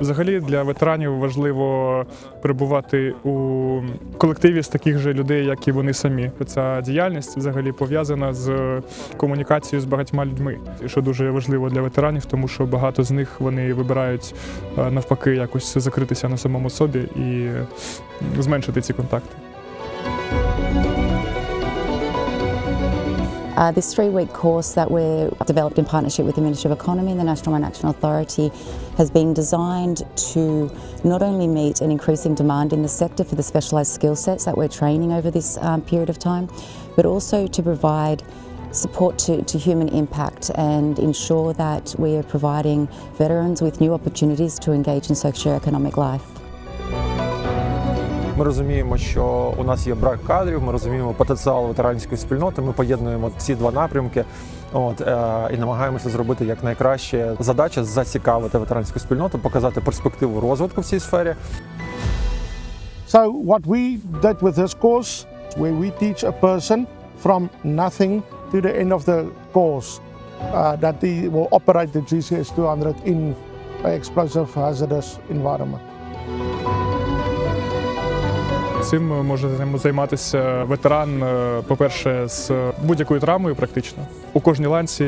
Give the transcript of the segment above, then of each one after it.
Взагалі для ветеранів важливо перебувати у колективі з таких же людей, як і вони самі. Ця діяльність взагалі пов'язана з комунікацією з багатьма людьми, що дуже важливо для ветеранів, тому що багато з них вони вибирають е, навпаки якось закритися на самому собі і зменшити ці контакти. Uh, this three week course that we're developed in partnership with the Ministry of Economy and the National Mine Action Authority has been designed to not only meet an increasing demand in the sector for the specialised skill sets that we're training over this um, period of time, but also to provide support to, to human impact and ensure that we are providing veterans with new opportunities to engage in socio-economic life. Ми розуміємо, що у нас є брак кадрів, ми розуміємо потенціал ветеранської спільноти. Ми поєднуємо ці два напрямки. От е, і намагаємося зробити як. Задача зацікавити ветеранську спільноту, показати перспективу розвитку в цій сфері. So, what we did with this course, where we teach a person from nothing to the end of the course, uh, that they will operate the GCS 200 in explosive hazardous environment. Цим може займ- займатися ветеран, е, по-перше, з будь-якою травмою, практично. У кожній ланці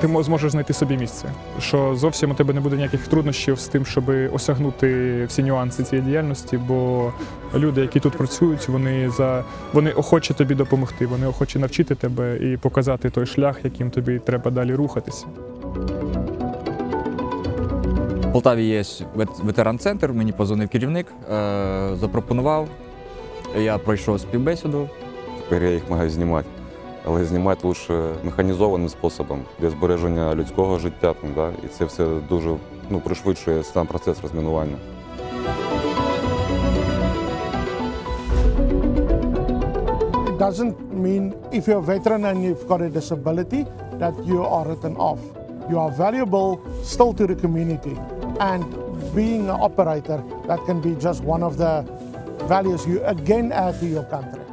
ти мо- зможеш знайти собі місце, що зовсім у тебе не буде ніяких труднощів з тим, щоб осягнути всі нюанси цієї діяльності, бо люди, які тут працюють, вони за вони охочі тобі допомогти, вони охочі навчити тебе і показати той шлях, яким тобі треба далі рухатися. Полтаві є ветеран-центр, мені позвонив керівник, е, запропонував. Я пройшов співбесіду. Тепер я їх маю знімати. Але знімати лише механізованим способом для збереження людського життя. Там, да? І це все дуже ну, пришвидшує сам процес розмінування. It doesn't mean if you're a veteran and you've got a disability that you are written off. You are valuable still to the community. And being an operator, that can be just one of the values you again add to your country.